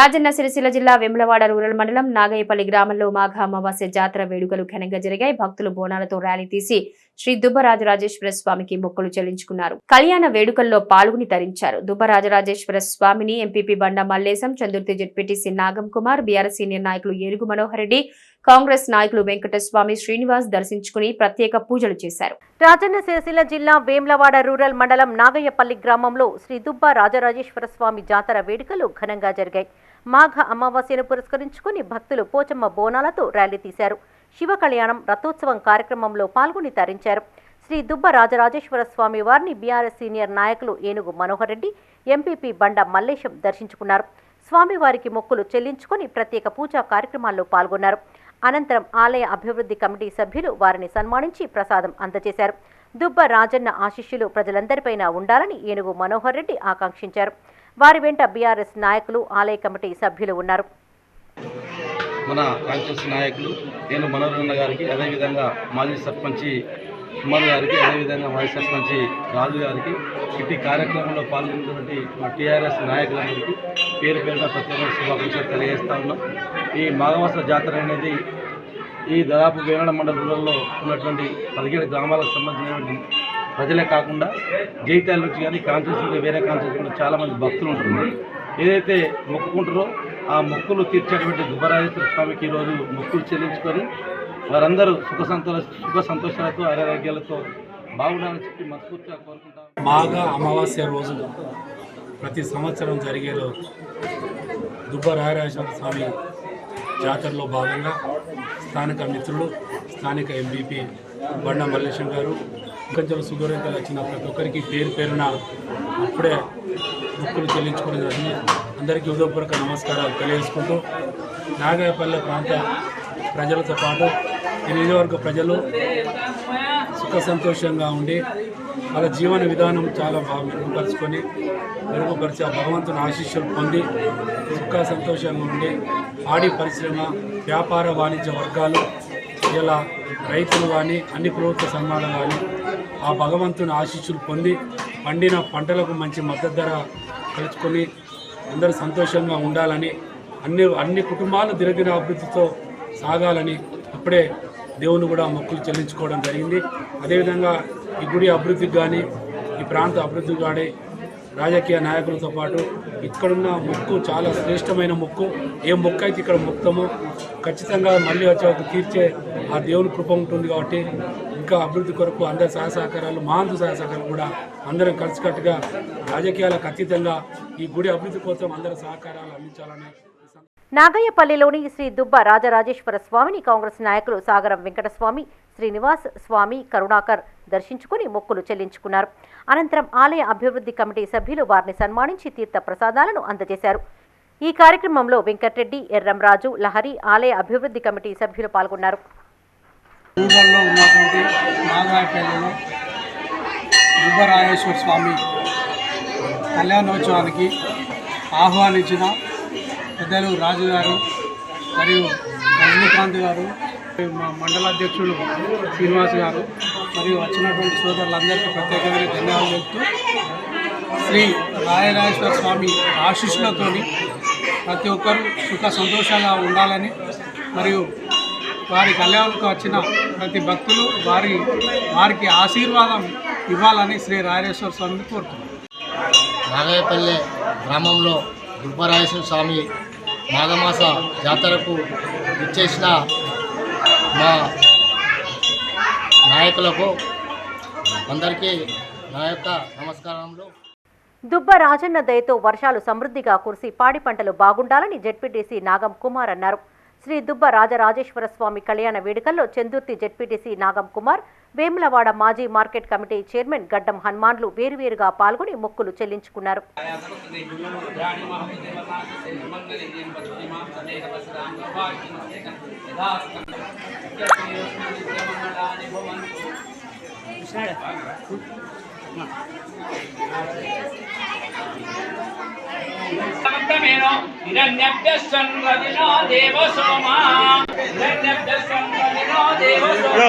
రాజన్న సిరిసిల్ల జిల్లా వెములవాడ రూరల్ మండలం నాగయ్యపల్లి గ్రామంలో మాఘ అమావాస్య జాతర వేడుకలు ఘనంగా జరిగాయి. భక్తులు బోనాలతో ర్యాలీ తీసి శ్రీ దుబ్బరాజరాజేశ్వర స్వామికి మొక్కలు చెల్లించుకున్నారు. కళ్యాణ వేడుకల్లో పాల్గొని తరించారు. దుబ్బరాజరాజేశ్వర స్వామిని MPP Banda Mallesham Chandurthi ZPTC Nagam Kumar BRS senior నాయకులు ఏలుగు మనోహర్ రెడ్డి కాంగ్రెస్ నాయకులు వెంకటస్వామి శ్రీనివాస్ దర్శించుకుని ప్రత్యేక పూజలు చేశారు. రాజన్న సిరిసిల్ల జిల్లా వేమ్లవాడ రూరల్ మండలం నాగయ్యపల్లి గ్రామంలో శ్రీ దుబ్బ రాజరాజేశ్వర స్వామి జాతర వేడుకలు ఘనంగా జరిగాయి. మాఘ అమావాస్యను పురస్కరించుకుని భక్తులు పోచమ్మ బోనాలతో ర్యాలీ తీశారు. శివ కళ్యాణం రథోత్సవం కార్యక్రమంలో పాల్గొని తరించారు. శ్రీ దుబ్బ రాజరాజేశ్వర స్వామి వారిని బీఆర్ఎస్ సీనియర్ నాయకులు ఏనుగు మనోహర్ రెడ్డి ఎంపీపీ బండ మల్లేశం దర్శించుకున్నారు. స్వామివారికి మొక్కులు చెల్లించుకొని ప్రత్యేక పూజా కార్యక్రమాల్లో పాల్గొన్నారు. అనంతరం ఆలయ అభివృద్ధి కమిటీ సభ్యులు వారిని సన్మానించి ప్రసాదం అందజేశారు. దుబ్బ రాజన్న ఆశిష్యులు ప్రజలందరిపైన ఉండాలని ఏనుగు మనోహర్ రెడ్డి ఆకాంక్షించారు. వారి వెంట బీఆర్ఎస్ నాయకులు ఆలయ కమిటీ సభ్యులు ఉన్నారు. మన కాంగ్రెస్ నాయకులు నేను మనోరణ గారికి అదేవిధంగా మాజీ సర్పంచి కుమార్ గారికి అదేవిధంగా మాజీ సర్పంచి రాజు గారికి ఇటు కార్యక్రమంలో పాల్గొన్నటువంటి మా టీఆర్ఎస్ నాయకులందరికీ పేరు పేరున ప్రత్యేక శుభాకాంక్షలు తెలియజేస్తా ఉన్నాం. ఈ మాఘమాస జాతర అనేది ఈ దాదాపు వేమన మండలంలో ఉన్నటువంటి పదిహేడు గ్రామాలకు సంబంధించినటువంటి ప్రజలే కాకుండా జైత్యాల నుంచి కానీ కాన్షియస్ నుంచి వేరే కాన్షియస్ చాలామంది భక్తులు ఉంటున్నారు. ఏదైతే మొక్కుకుంటారో ఆ మొక్కులు తీర్చేటువంటి దుబ్బరాజేశ్వర స్వామికి ఈరోజు మొక్కులు చెల్లించుకొని వారందరూ సుఖ సంతోష సుఖ సంతోషాలతో ఆరోగ్యాలతో బాగుండాలని చెప్పి మనస్ఫూర్తిగా కోరుకుంటాం. మాఘ అమావాస్య రోజు ప్రతి సంవత్సరం జరిగే రోజు దుబ్బ రాయరాజేశ్వర స్వామి జాతరలో భాగంగా స్థానిక మిత్రులు స్థానిక ఎంపీపీ బండ మల్లేశం గారు కొంచెం సుదూరంగా వచ్చిన ప్రతి ఒక్కరికి పేరు పేరున అప్పుడే మొక్కులు చెల్లించుకోవడం జరిగింది. అందరికీ ఉదయపూర్వక నమస్కారాలు తెలియజేసుకుంటూ నాగాయపల్లె ప్రాంత ప్రజలతో పాటు ఈ నియోజకవర్గ ప్రజలు సుఖ సంతోషంగా ఉండి వాళ్ళ జీవన విధానం చాలా బాగా మెరుగుపరుచుకొని మెరుగుపరిచి ఆ భగవంతుని ఆశీస్సులు పొంది సుఖ సంతోషంగా ఉండి ఆడి పరిశ్రమ వ్యాపార వాణిజ్య వర్గాలు ఇలా రైతులు కానీ అన్ని ప్రభుత్వ సంఘాలు కానీ ఆ భగవంతుని ఆశీస్సులు పొంది పండిన పంటలకు మంచి మద్దతు ధర కలుసుకొని అందరూ సంతోషంగా ఉండాలని అన్ని అన్ని కుటుంబాలు దిరగిన అభివృద్ధితో సాగాలని అప్పుడే దేవుని కూడా మొక్కులు చెల్లించుకోవడం జరిగింది. అదేవిధంగా ఈ గుడి అభివృద్ధికి కానీ ఈ ప్రాంత అభివృద్ధికి కానీ రాజకీయ నాయకులతో పాటు ఇక్కడున్న మొక్కు చాలా శ్రేష్టమైన మొక్కు. ఏ మొక్క అయితే ఇక్కడ మొక్కుతామో ఖచ్చితంగా మళ్ళీ వచ్చే ఒక తీర్చే ఆ దేవుని కృప ఉంటుంది కాబట్టి ఇంకా అభివృద్ధి కొరకు అందరి సహాయ సహకారాలు మహాంతు సహాయ సహకారాలు కూడా అందరం కలిసికట్టుగా రాజకీయాలకు అతీతంగా ఈ గుడి అభివృద్ధి కోసం అందరి సహకారాలు అందించాలని నాగయ్యపల్లిలోని శ్రీ దుబ్బ రాజరాజేశ్వర స్వామిని కాంగ్రెస్ నాయకులు సాగరం వెంకటస్వామి శ్రీనివాస్ స్వామి కరుణాకర్ దర్శించుకుని మొక్కులు చెల్లించుకున్నారు. అనంతరం ఆలయ అభివృద్ధి కమిటీ సభ్యులు వారిని సన్మానించి తీర్థ ప్రసాదాలను అందజేశారు. ఈ కార్యక్రమంలో వెంకటరెడ్డి ఎర్రంరాజు లహరి ఆలయ అభివృద్ధి కమిటీ సభ్యులు పాల్గొన్నారు. స్వామి కళ్యాణోత్సవానికి ఆహ్వానించిన పెద్దలు రాజు గారు మరియు రజనీకాంత్ గారు మా మండల అధ్యక్షుడు శ్రీనివాస్ గారు మరియు వచ్చినటువంటి సోదరులందరికీ ప్రత్యేకమైన ధన్యవాదాలు చెప్తూ శ్రీ రాయరాజేశ్వర స్వామి ఆశీస్సులతో ప్రతి ఒక్కరూ సుఖ సంతోషంగా ఉండాలని మరియు వారి కళ్యాణకు వచ్చిన ప్రతి భక్తులు వారి వారికి ఆశీర్వాదం ఇవ్వాలని శ్రీ రాయరేశ్వర స్వామిని కోరుతున్నాను నాగయ్యపల్లె గ్రామంలో దుర్పరాజేశ్వర స్వామి మాఘమాస జాతరకు ఇచ్చేసిన మా నాయకులకు అందరికీ నా యొక్క నమస్కారములు. దుబ్బ రాజన్న దయతో వర్షాలు సమృద్ధిగా కురిసి పాడి పంటలు బాగుండాలని జెడ్పీటీసీ నాగం కుమార్ అన్నారు. శ్రీ దుబ్బ రాజరాజేశ్వర స్వామి కళ్యాణ వేడుకల్లో చందుర్తి జెడ్పీటీసీ నాగం కుమార్ వేములవాడ మాజీ మార్కెట్ కమిటీ చైర్మన్ గడ్డం హనుమాన్లు వేరువేరుగా పాల్గొని మొక్కులు చెల్లించుకున్నారు. సమస్తమేనో హిరణ్యభ్యశ్చంద్రదినో దేవ సోమా హిరణ్యభ్యశ్చంద్రదినో దేవ సోమా